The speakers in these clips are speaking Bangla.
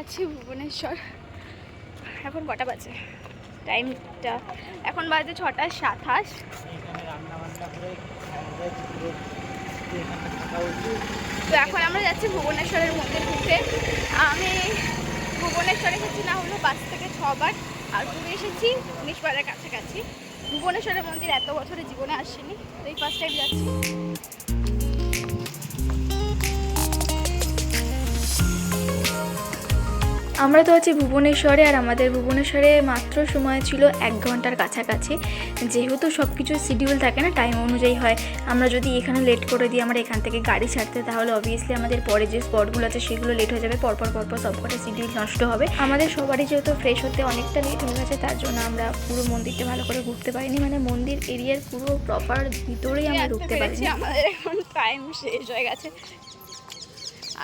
আছি ভুবনেশ্বর। এখন কটা বাজে? টাইমটা এখন বাজে ছটা সাতাশ। তো এখন আমরা যাচ্ছি ভুবনেশ্বরের মন্দির ঘুরতে। আমি ভুবনেশ্বরে এসেছি না হলো পাঁচ থেকে ছবার। আর ঘুরে এসেছি উনিশবারের কাছাকাছি। ভুবনেশ্বরের মন্দির এত বছরে জীবনে আসেনি। তো এই ফার্স্ট টাইম যাচ্ছি। আমরা তো আছি ভুবনেশ্বরে আর আমাদের ভুবনেশ্বরে মাত্র সময় ছিল এক ঘণ্টার কাছাকাছি। যেহেতু সব কিছু শিডিউল থাকে না টাইম অনুযায়ী হয়। আমরা যদি এখানে লেট করে দিই আমরা এখান থেকে গাড়ি ছাড়তে তাহলে অবভিয়াসলি আমাদের পরে যে স্পটগুলো আছে সেগুলো লেট হয়ে যাবে। পরপর পরপর সব কটা শিডিউল নষ্ট হবে। আমাদের সবারই যেহেতু ফ্রেশ হতে অনেকটা লেট হয়ে গেছে তার জন্য আমরা পুরো মন্দিরটা ভালো করে ঘুরতে পারিনি। মানে মন্দির এরিয়ার পুরো প্রপার ভিতরেই আমরা ঢুকতে পারিনি। আমাদের এখন টাইম শেষ হয়ে গেছে।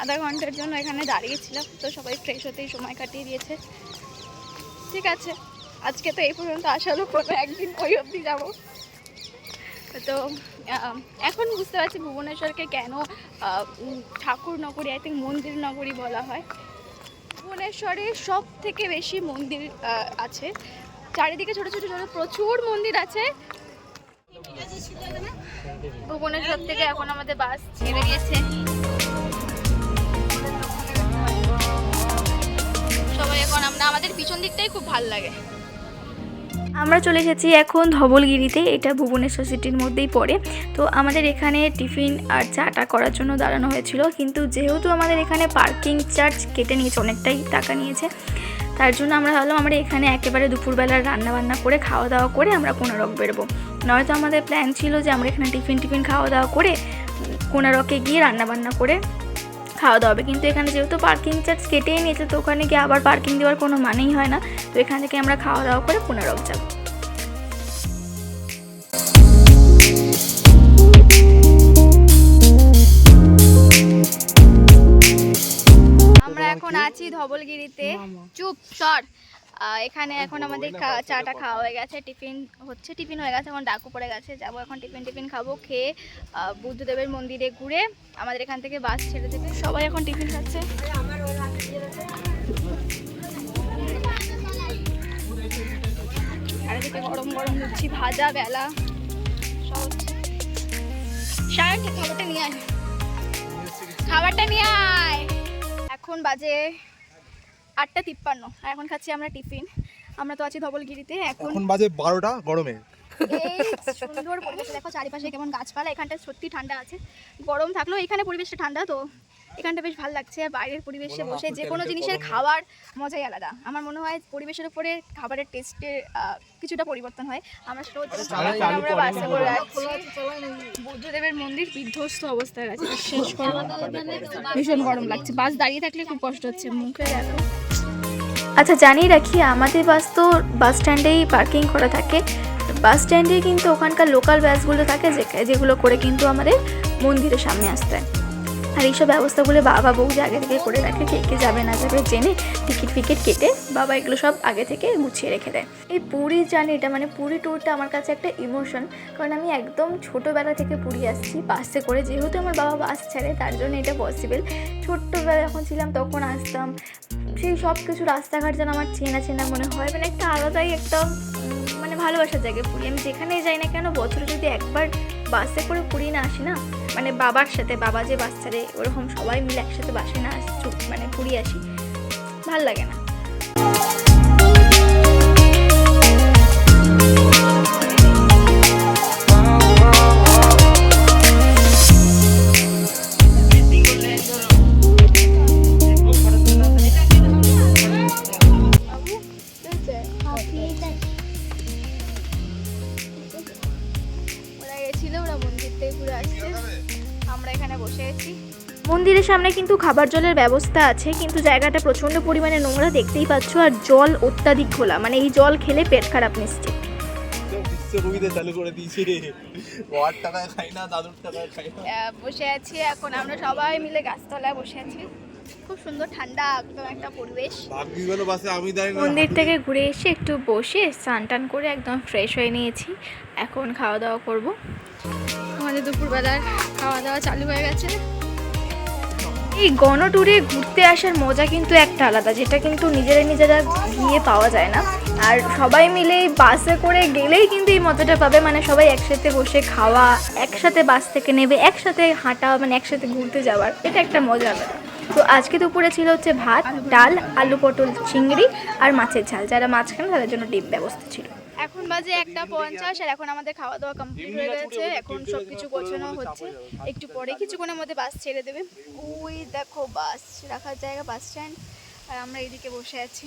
আধা ঘণ্টার জন্য এখানে দাঁড়িয়েছিলাম, তো সবাই ফ্রেশ হতেই সময় কাটিয়ে দিয়েছে। ঠিক আছে, আজকে তো এই পর্যন্ত আসা হলো কোনো একদিন ওই অবধি যাব। তো এখন বুঝতে পারছি ভুবনেশ্বরকে কেন ঠাকুর নগরী আই থিঙ্ক মন্দির নগরী বলা হয়। ভুবনেশ্বরে সব থেকে বেশি মন্দির আছে। চারিদিকে ছোট ছোট ছোট, প্রচুর মন্দির আছে। ভুবনেশ্বর থেকে এখন আমাদের বাস ছেড়ে দিয়েছে আমরা আমাদের পিছন দিকটাই খুব ভালো লাগে। আমরা চলে এসেছি এখন ধবলগিরিতে, এটা ভুবনেশ্বর সিটির মধ্যেই পড়ে। তো আমাদের এখানে টিফিন আর চাটা করার জন্য দাঁড়ানো হয়েছিল, কিন্তু যেহেতু আমাদের এখানে পার্কিং চার্জ কেটে নিয়েছে, অনেকটাই টাকা নিয়েছে, তার জন্য আমরা ভাবলাম আমরা এখানে একেবারে দুপুরবেলার রান্না বান্না করে খাওয়া দাওয়া করে আমরা কোনারক বেরবো। নয়তো আমাদের প্ল্যান ছিল যে আমরা এখানে টিফিন টিফিন খাওয়া দাওয়া করে কোনারকে গিয়ে রান্না বান্না করে খাওয়া দাওয়া হবে। কিন্তু এখানে যেহেতু পার্কিং চার্জ কেটেই নিয়েছে তো ওখানে গিয়ে আবার পার্কিং দেওয়ার কোনো মানেই হয় না। তো এখান থেকে আমরা খাওয়া দাওয়া করে পুনরক যাব। আমরা এখন আছি ধবলগিরিতে। চুপ সর। এখানে এখন আমাদের চাটা খাওয়া হয়ে গেছে টিফিন হচ্ছে টিফিন হয়ে গেছে এখন ডাকু পড়ে গেছে। যাব এখন টিফিন টিফিন খাব খেয়ে বুদ্ধদেবের মন্দিরে ঘুরে আমাদের এখান থেকে বাস ছেড়ে দেবে। সবাই এখন টিফিন খাচ্ছে। আর এদিকে গরম গরম লুচি ভাজা বেলা। সব সায়ন খাবারটা নিয়ে আয়। খাবারটা নিয়ে আয়। এখন বাজে আটটা তিপ্পান্ন। আর এখন খাচ্ছি আমরা টিফিন। আমরা তো আছি ধবলগিরিতে এখন এখন বাজে বারোটা গরমে। সুন্দর পরিবেশ। দেখো চারিপাশে কেমন গাছপালা এখানটা সত্যি ঠান্ডা আছে। গরম থাকলেও এখানে পরিবেশটা ঠান্ডা তো এখানটা বেশ ভালো লাগছে। বাইরের পরিবেশে বসে যে কোনো জিনিসের খাওয়ার মজাই আলাদা। আমার মনে হয় পরিবেশের উপরে খাবারের টেস্টের কিছুটা পরিবর্তন হয়। আমরা আমরা বাসে করে। যাচ্ছি। বুদ্ধদেবের মন্দির বিধ্বস্ত অবস্থায় আছে। শেষ গরম ভীষণ গরম লাগছে। বাস দাঁড়িয়ে থাকলে খুব কষ্ট হচ্ছে। মুখে দেখো। আচ্ছা জানিয়ে রাখি, আমাদের বাস তো বাস স্ট্যান্ডেই পার্কিং করা থাকে। বাস স্ট্যান্ডে কিন্তু ওখানকার লোকাল বাসগুলো থাকে যেগুলো করে কিন্তু আমাদের মন্দিরের সামনে আসতে হয়। আর এইসব ব্যবস্থাগুলো বাবা বউ যে আগে থেকে করে রাখে, কে কে যাবে না যাবে জেনে টিকিট ফিকিট কেটে বাবা এগুলো সব আগে থেকে গুছিয়ে রেখে দেয়। এই পুরী জার্নিটা মানে পুরী ট্যুরটা আমার কাছে একটা ইমোশন কারণ আমি একদম ছোটোবেলা থেকে পুরী আসছি, বাসে করে যেহেতু আমার বাবা বাস ছাড়ে, তার জন্য এটা পসিবল ছোট্টবেলা যখন ছিলাম, তখন আসতাম সেই সব কিছু রাস্তাঘাট যেন আমার চেনা চেনা মনে হয় মানে একটা আলাদাই একটা মানে ভালোবাসার জায়গায় পুরী। আমি যেখানেই যাই না কেন, বছরে যদি একবার বাসে করে পুরী না আসি না মানে বাবার সাথে, বাবা যে ছাড়ে, ওরকম সবাই মিলে একসাথে বাসে না আসি মানে পুরী আসি, ভালো লাগে না। মন্দিরের সামনে কিন্তু খাবার জলের ব্যবস্থা আছে কিন্তু জায়গাটা প্রচণ্ড পরিমাণে নোংরা দেখতেই পাচ্ছ আর জল অত্যাধিক খোলা মানে এই জল খেলে পেট খারাপ নিশ্চিত। চালু করে দিয়েছে রে। টাকায় খাই না দাদুর টাকায় খাই না। বসে আছি এখন আমরা সবাই মিলে গাছতলায় বসে আছি। খুব সুন্দর ঠান্ডা একদম একটা পরিবেশ। বাসে আমি মন্দির থেকে ঘুরে এসে একটু বসে স্নান টান করে একদম ফ্রেশ হয়ে নিয়েছি। এখন খাওয়া দাওয়া করব। আমাদের দুপুরবেলার খাওয়া দাওয়া চালু হয়ে গেছে। এই গণ ট্যুরে ঘুরতে আসার মজা কিন্তু একটা আলাদা, যেটা কিন্তু নিজেরা নিজেরা গিয়ে পাওয়া যায় না। আর সবাই মিলে বাসে করে গেলেই কিন্তু এই মজাটা পাবে। মানে সবাই একসাথে বসে খাওয়া, একসাথে বাস থেকে নেবে, একসাথে হাঁটা মানে একসাথে ঘুরতে যাওয়ার। এটা একটা মজা আলাদা। তো আজকে দুপুরে ছিল হচ্ছে ভাত, ডাল, আলু পটল, চিংড়ি আর মাছের ঝাল। যারা মাছ খান তাদের জন্য ডিম ব্যবস্থা ছিল। এখন বাজে একটা পঞ্চাশ আর এখন আমাদের খাওয়া দাওয়া কমপ্লিট হয়ে গেছে। এখন সব কিছু গোছানো হচ্ছে। একটু পরে কিছুক্ষণের মধ্যে বাস ছেড়ে দেবে। ওই দেখো বাস রাখার জায়গা বাস স্ট্যান্ড আর আমরা এইদিকে বসে আছি।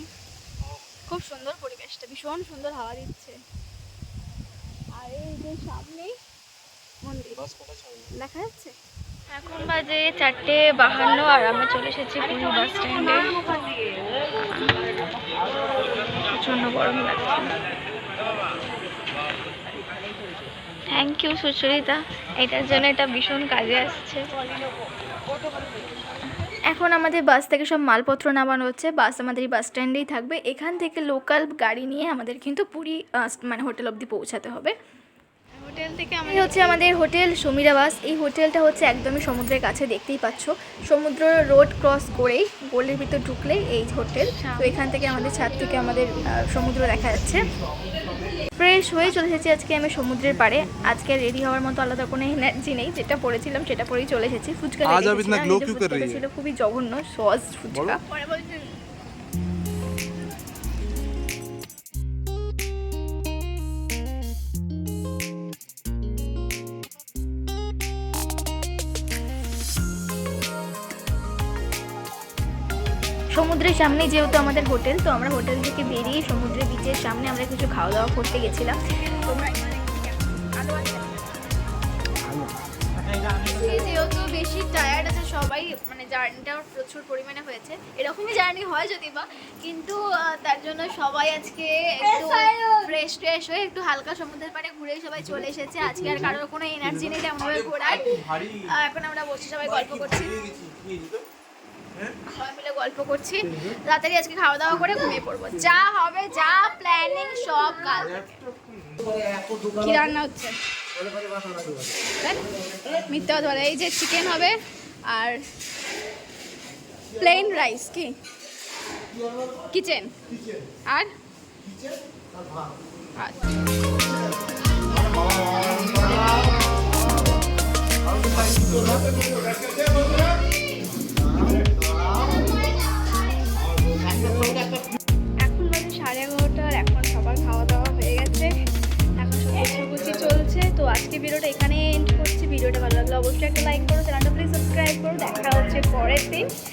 খুব সুন্দর পরিবেশটা ভীষণ সুন্দর হাওয়া দিচ্ছে। আর এই যে সামনেই মন্দির। দেখা যাচ্ছে? এখন বাজে চারটে বাহান্ন আর আমরা চলে এসেছি পুরী বাস স্ট্যান্ডে প্রচণ্ড গরম লাগছে। Thank you Sucharita. এটার জন্য এটা ভীষণ কাজে আসছে। এখন আমাদের বাস থেকে সব মালপত্র নামানো হচ্ছে। বাস আমাদের এই বাস স্ট্যান্ডেই থাকবে। এখান থেকে লোকাল গাড়ি নিয়ে আমাদের কিন্তু পুরী মানে হোটেল অবধি পৌঁছাতে হবে। হোটেল আমি হচ্ছে আমাদের হোটেল সমীরাবাস। এই হোটেলটা হচ্ছে একদমই সমুদ্রের কাছে দেখতেই পাচ্ছ। সমুদ্র রোড ক্রস করেই গোল্ডের ভিতর ঢুকলেই এই হোটেল। তো এখান থেকে আমাদের ছাদ থেকে আমাদের সমুদ্র দেখা যাচ্ছে। ফ্রেশ হয়ে চলে এসেছি আজকে আমি সমুদ্রের পাড়ে। আজকে রেডি হওয়ার মতো আলাদা কোনো এনার্জি নেই। যেটা পড়েছিলাম সেটা পরেই চলে এসেছি। ফুচকা ছিল খুবই জঘন্য সজ ফুচকা। সমুদ্রের সামনে যেহেতু আমাদের হোটেল তো আমরা হোটেল থেকে বেরিয়ে সমুদ্রের বিচের সামনে আমরা কিছু খাওয়া দাওয়া করতে গেছিলাম। তোমরা যেহেতু বেশি টায়ার্ড আছে সবাই মানে জার্নিটা প্রচুর পরিমাণে হয়েছে। এরকমই জার্নি হয় যদি বা কিন্তু তার জন্য সবাই আজকে একটু ফ্রেশ ট্রেশ হয়ে একটু হালকা সমুদ্রের পাড়ে ঘুরে সবাই চলে এসেছে। আজকে আর কারোর কোনো এনার্জি নেই তেমনভাবে ঘোরার। এখন আমরা বসে সবাই গল্প করছি। সবাই মিলে গল্প করছি। তাড়াতাড়ি আজকে খাওয়া দাওয়া করে ঘুমিয়ে পড়ব। যা হবে যা প্ল্যানিং সব কাল। কি রান্না হচ্ছে? মিথ্যা বলে। এই যে চিকেন হবে আর প্লেন রাইস কি? কিচেন আর? আচ্ছা। পরের দিন বাই